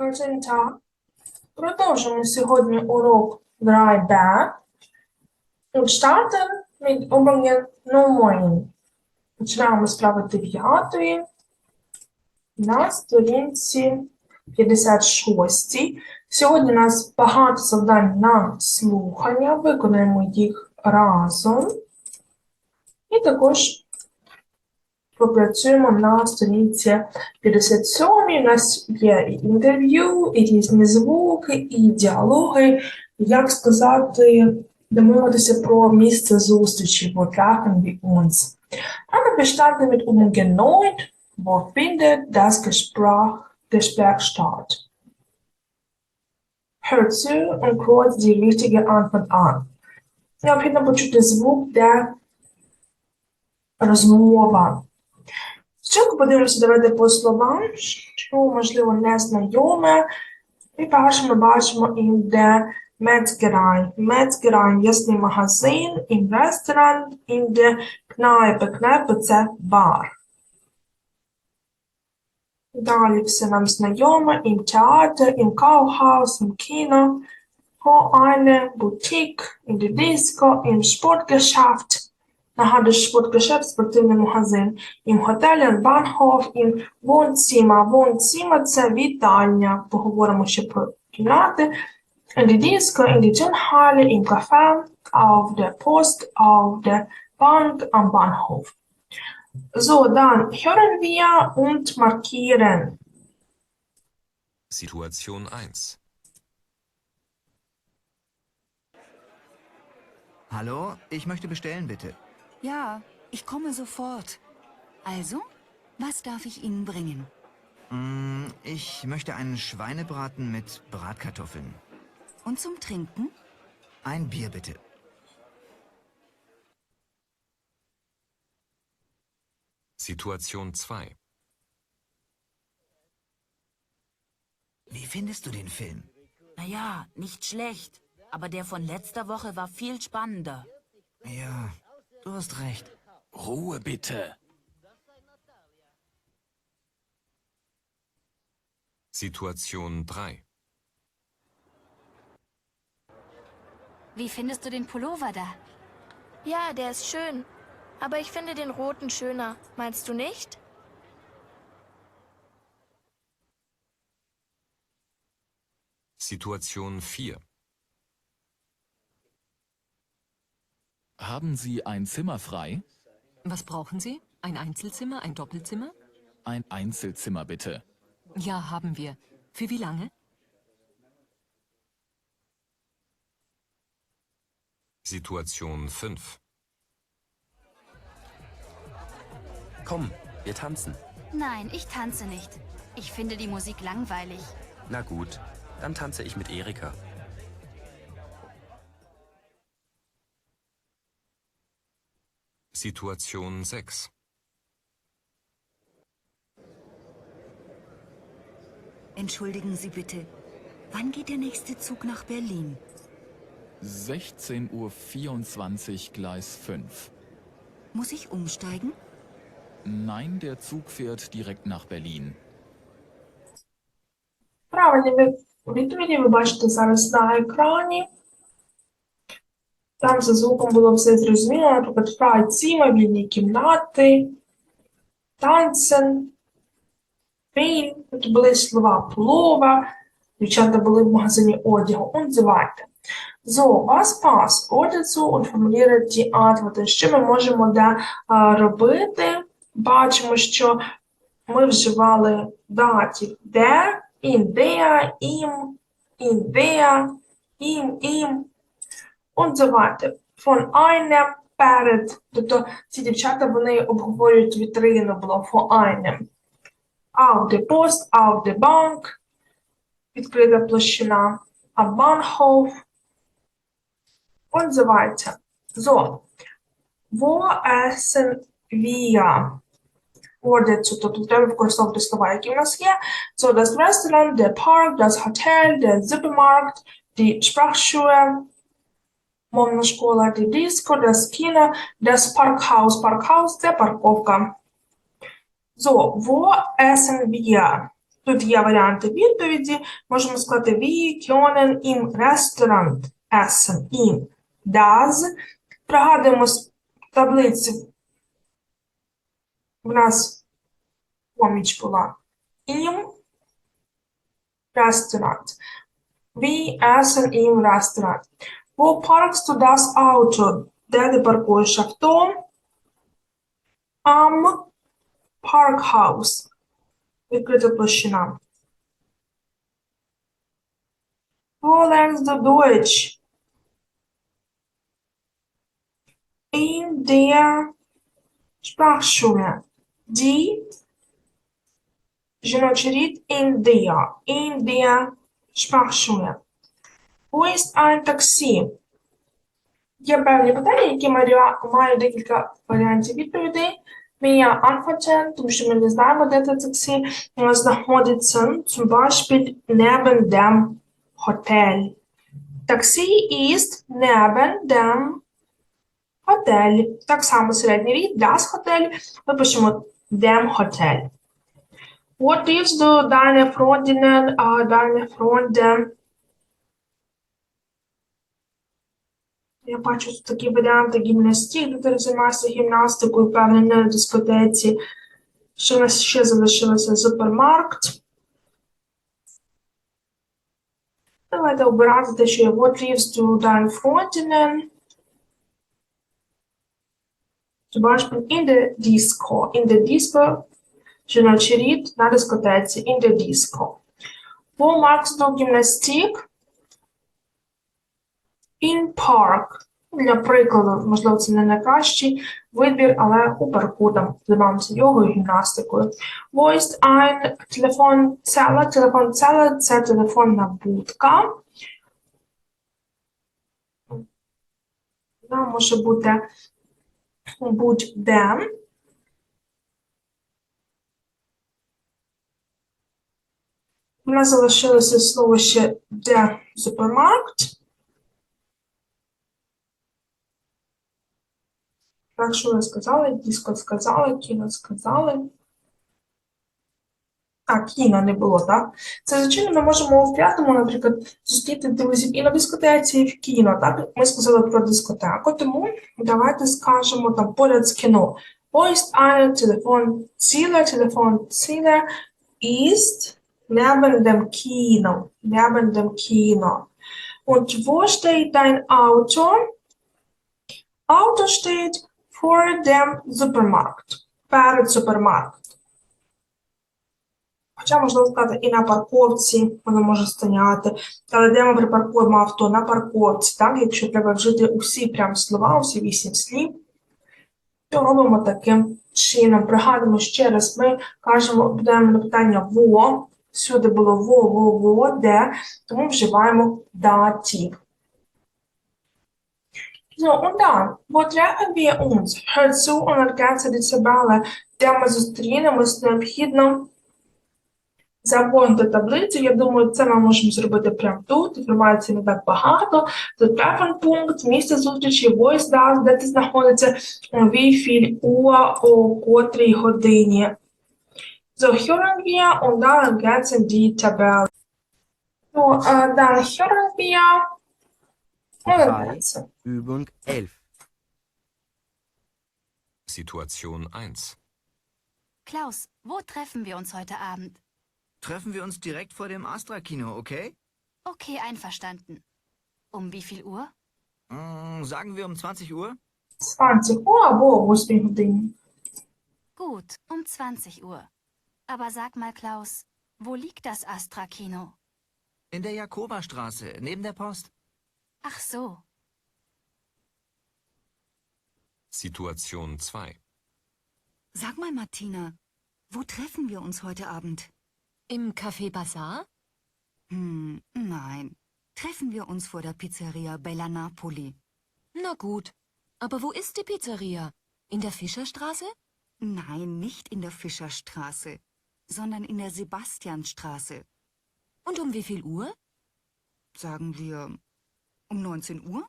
Guten. Продовжимо сьогодні урок Dreiberg und starten mit Übungen 9. Починаємо з справи 9 на сторінці 56. Сьогодні у нас багато завдань на слухання, виконаємо їх разом. І також попрацюємо на сторінці 57 у нас є і інтерв'ю, і різні звуки, і діалоги. Як сказати, домовитися про місце зустрічі, wo treffen wir uns. Aber wir starten mit 9, wo findet das Gespräch, zu und kurz die richtige Antwort an. Необхідно почути звук, де розмова. Спочатку подивимося, давайте по словам, що, можливо, не. І перше ми бачимо the Metzgerei. Metzgerei – м'ясний магазин, restaurant, in the Kneipe. Kneipe – це бар. Далі все нам знайоме, im Theater, im Kaufhaus, im Kino, vor eine Boutique, in der Disco, im Sportgeschäft. Нагадую, Sportgeschäft – спортивний магазин. Im Hotel, im Bahnhof, im Wohnzimmer. Wohnzimmer – це вітальня. Поговоримо ще про кімнати. In die Disco, in die Turnhalle, im Café, auf der Post, auf der Bank, am Bahnhof. So, dann hören wir und markieren. Situation 1. Hallo, ich möchte bestellen, bitte. Ja, ich komme sofort. Also, was darf ich Ihnen bringen? Mm, Ich möchte einen Schweinebraten mit Bratkartoffeln. Und zum Trinken? Ein Bier, bitte. Situation 2. Wie findest du den Film? Naja, nicht schlecht. Aber der von letzter Woche war viel spannender. Ja, du hast recht. Ruhe bitte. Situation 3. Wie findest du den Pullover da? Ja, der ist schön. Aber ich finde den roten schöner. Meinst du nicht? Situation 4. Haben Sie ein Zimmer frei? Was brauchen Sie? Ein Einzelzimmer, ein Doppelzimmer? Ein Einzelzimmer bitte. Ja, haben wir. Für wie lange? Situation 5. Komm, wir tanzen. Nein, ich tanze nicht. Ich finde die Musik langweilig. Na gut, dann tanze ich mit Erika. Situation 6. Entschuldigen Sie bitte. Wann geht der nächste Zug nach Berlin? 16.24 Uhr Gleis 5. Muss ich umsteigen? Nein, der Zug fährt direkt nach Berlin. Правильні ви- відповіді ви бачите зараз на екрані. Там за звуком було все зрозуміло, наприклад, фрайціма, вільні кімнати, танцен, фільм. Тут були слова плова, дівчата були в магазині одягу. Und so was passt dazu und formuliere die Antworten. Що ми можемо де а, робити? Бачимо, що ми вживали датів де, in der, im, in der, im, im und so weiter. Von einem перед, тобто ці дівчата вони обговорюють вітрину було for einem. Auf der Post, auf der Bank, відкрита площина, am Bahnhof und so weiter. So, wo essen wir? Ордицю, тобто треба. So, das Restaurant, der Park, das Hotel, der Supermarkt, die Sprachschule, мовна школа, die Disco, das Kino, das Parkhaus. Parkhaus – це парковка. So, wo essen wir? Тут є варіанти відповіді. Можемо сказати «Wir können im Restaurant essen in das». Пригадуємо з таблиці. У нас поміч була «im Restaurant». Wir essen im Restaurant. Wo parkst du das Auto? Де ти паркуєш авто? Am Parkhaus. Відкрита площина. Wo lernst du Deutsch? In der Sprachschule. Die жіночий рід in der. In der Sprachschule. Wo ist ein Taxi? Є певні питання, які мають декілька варіантів відповідей. Мія Antworten, тому що ми не знаємо, де це таксі е, знаходиться. Zum Beispiel neben dem Hotel. Таксі ist neben dem Hotel. Так само середній рід das Hotel. Ми пишемо dem Hotel. What triffst du deine Freundinnen, äh, deine Freunde? Я бачу тут такі варіанти гімнастик, де ти займаєшся гімнастикою, певне, на дискотеці. Що в нас ще залишилося? Супермаркт. Давайте обирати те, що є What lives to dein Freundinnen? In der Disco. In der Disco жіночий рід на дискотеці. In der Disco. Magst du Gymnastik? In park. Для прикладу, можливо, це не найкращий вибір, але у парку там займаємося йогою, гімнастикою. Ist ein Telefonzelle? Телефонцела – це телефонна будка. Вона може бути будь-де. У нас залишилося слово ще де супермаркт. Так, що ви сказали? Диско сказали, кіно сказали. А, кіно не було, так? Це, звичайно, ми можемо в п'ятому, наприклад, зустріти друзів і на дискотеці, і в кіно, так? Ми сказали про дискотеку, тому давайте скажемо там поряд з кіно. Ist eine Telefonzelle? Telefonzelle ist neben dem Kino. Neben dem Kino. Und wo steht dein Auto? Auto vor dem Supermarkt. Перед супермаркет. Хоча можна сказати і на парковці воно може стояти. Але де ми припаркуємо авто на парковці, так? Якщо треба вжити усі прям слова, усі вісім слів, то робимо таким чином. Пригадуємо ще раз, ми кажемо, подаємо на питання во, всюди було во, во, во, де, тому вживаємо датів. So, und dann, wo treffen wir uns? Hör zu und ergänze die Tabelle, де ми зустрінемось, необхідно заповнити таблицю. Я думаю, це ми можемо зробити прямо тут. Інформації не так багато. The Treffenpunkt, місце зустрічі, voice das, де це знаходиться, viel Uhr, о котрій годині. So, hören wir und dann ergänzen die Tabelle. So, äh, dann hören wir 3, Übung 11. Situation 1. Klaus, wo treffen wir uns heute Abend? Treffen wir uns direkt vor dem Astra-Kino, okay? Okay, einverstanden. Um wie viel Uhr? Mm, sagen wir um 20 Uhr? 20 Uhr, wo, wo ist dem Ding? Gut, um 20 Uhr. Aber sag mal, Klaus, wo liegt das Astra-Kino? In der Jakobastraße, neben der Post. Ach so. Situation 2. Sag mal, Martina, wo treffen wir uns heute Abend? Im Café Bazaar? Hm, nein. Treffen wir uns vor der Pizzeria Bella Napoli. Na gut. Aber wo ist die Pizzeria? In der Fischerstraße? Nein, nicht in der Fischerstraße, sondern in der Sebastianstraße. Und um wie viel Uhr? Sagen wir um 19 Uhr?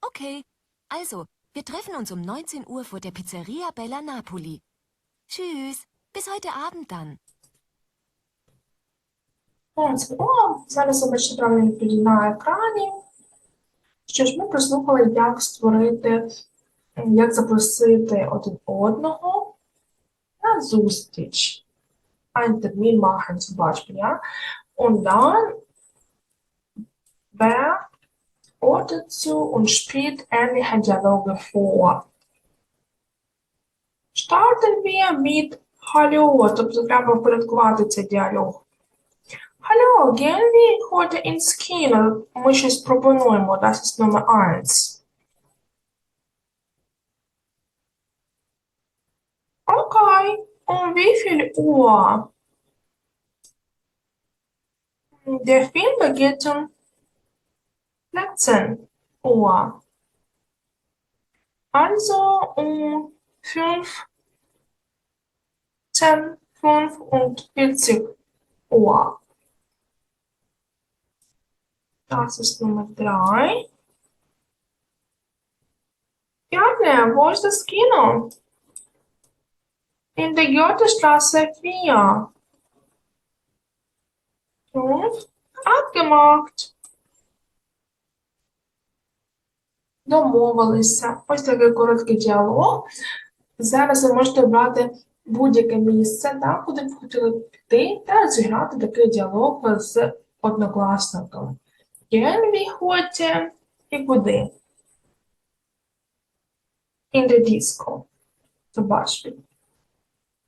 Okay. Also, wir treffen uns um 19 Uhr vor der Pizzeria Bella Napoli. Tschüss. Bis heute Abend dann. Ось, о, зараз ви бачите правильні відповіді на екрані. Що ж, ми прослухали, як створити, м, як запросити один одного на зустріч. Ein Termin machen zum Beispiel, ja. Und dann, wer ordnet zu und spielt ähnliche Dialoge vor. Starten wir mit Hallo, тобто треба впорядкувати цей діалог. Hallo, gehen wir heute ins Kino? Ми щось пропонуємо, das ist Nummer 1. Okay, um wie viel Uhr? Der Film beginnt um 14 Uhr. Also um 5, 10, 45 Uhr. Das ist Nummer 3. Gerne, wo ist das Kino? In der Goethestraße 4. Fünf. Abgemacht. Домовилися. Ось такий короткий діалог. Зараз ви можете обрати будь-яке місце, так, куди б хотіли піти, та зіграти такий діалог з однокласниками. Gehen heute і куди? In the disco. Zum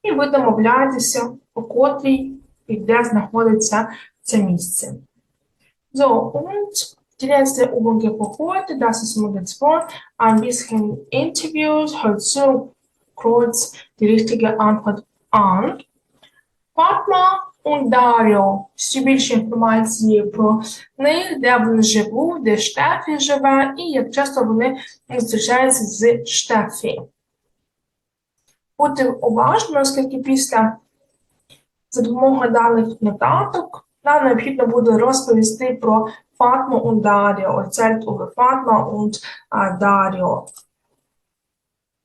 І ви домовляєтеся, по котрій і де знаходиться це місце. So, und die letzte Übung für heute, das ist Modell 2, ein bisschen Interviews, hört zu kurz die richtige Antwort an. Fatma und Dario, ще більше інформації про них, де вони живуть, де Штефі живе, і як часто вони зустрічаються з Штефі. Будьте уважні, оскільки після за допомогою даних нотаток нам необхідно буде розповісти про Fatma und Dario. Erzählt über Fatma und äh, Dario.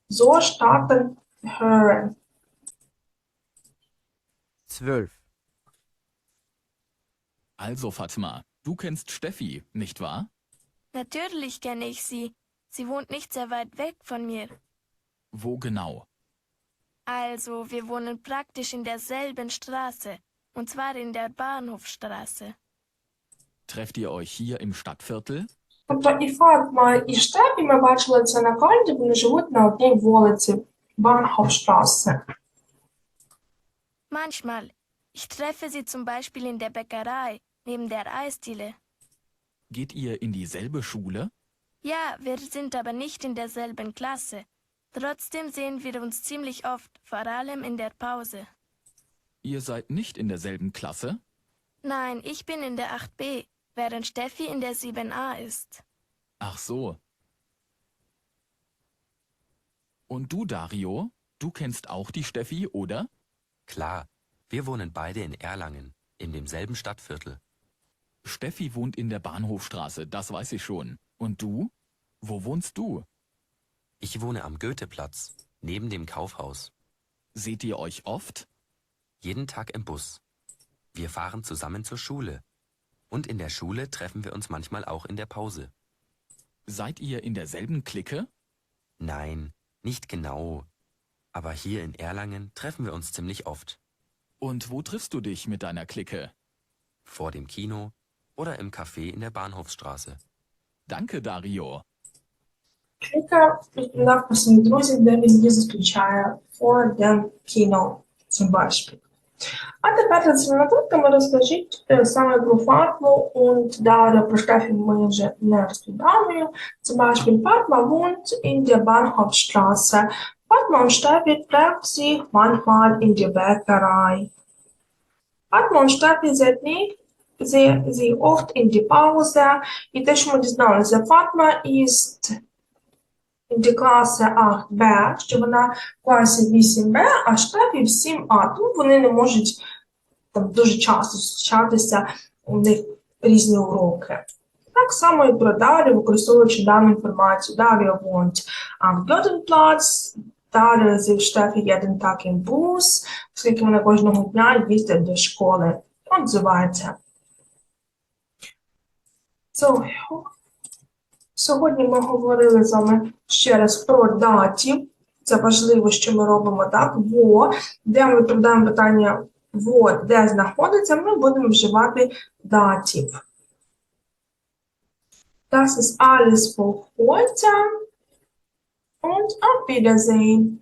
So starten hören. Zwölf. Also Fatma, du kennst Steffi, nicht wahr? Natürlich kenne ich sie. Sie wohnt nicht sehr weit weg von mir. Wo genau? Also, wir wohnen praktisch in derselben Straße, und zwar in der Bahnhofstraße. Trefft ihr euch hier im Stadtviertel? Тобто і Фатма, і Штефі ми бачили це на карті, вони живуть на одній вулиці Bahnhofstrasse. Manchmal. Ich treffe sie zum Beispiel in der Bäckerei, neben der Eisdiele. Geht ihr in dieselbe Schule? Ja, wir sind aber nicht in derselben Klasse. Trotzdem sehen wir uns ziemlich oft, vor allem in der Pause. Ihr seid nicht in derselben Klasse? Nein, ich bin in der 8b, während Steffi in der 7a ist. Ach so. Und du, Dario? Du kennst auch die Steffi, oder? Klar, wir wohnen beide in Erlangen, in demselben Stadtviertel. Steffi wohnt in der Bahnhofstraße, das weiß ich schon. Und du? Wo wohnst du? Ich wohne am Goetheplatz, neben dem Kaufhaus. Seht ihr euch oft? Jeden Tag im Bus. Wir fahren zusammen zur Schule. Und in der Schule treffen wir uns manchmal auch in der Pause. Seid ihr in derselben Clique? Nein, nicht genau. Aber hier in Erlangen treffen wir uns ziemlich oft. Und wo triffst du dich mit deiner Clique? Vor dem Kino oder im Café in der Bahnhofsstraße. Danke, Dario. Кліка написані друзі, де він її зустрічає for them kino, zum Beispiel. А тепер за цими нотатками розкажіть е, саме про Фатму und Dario, про Штефі ми вже не розповідаємо. Zum Beispiel Fatma wohnt in der Bahnhofstraße. Fatma und Steffi treffen sich manchmal in der Bäckerei. Fatma und Steffi sind nicht sehr, sehr oft in die Pause. І те, що ми дізналися, Fatma ist die Klasse 8b, що вона в класі 8b, а Штефі в 7a. Тому вони не можуть там дуже часто зустрічатися, у них різні уроки. Так само і про Дар'ю, використовуючи дану інформацію. Дар'я wohnt am Goethenplatz, Дар'я зі Штефі jeden Tag im Bus, оскільки вона кожного дня їздить до школи. Отзивається. So, сьогодні ми говорили з вами ще раз про датів. Це важливо, що ми робимо так. Во, де ми відповідаємо питання во, де знаходиться, ми будемо вживати датів. Das ist alles für heute und auf Wiedersehen.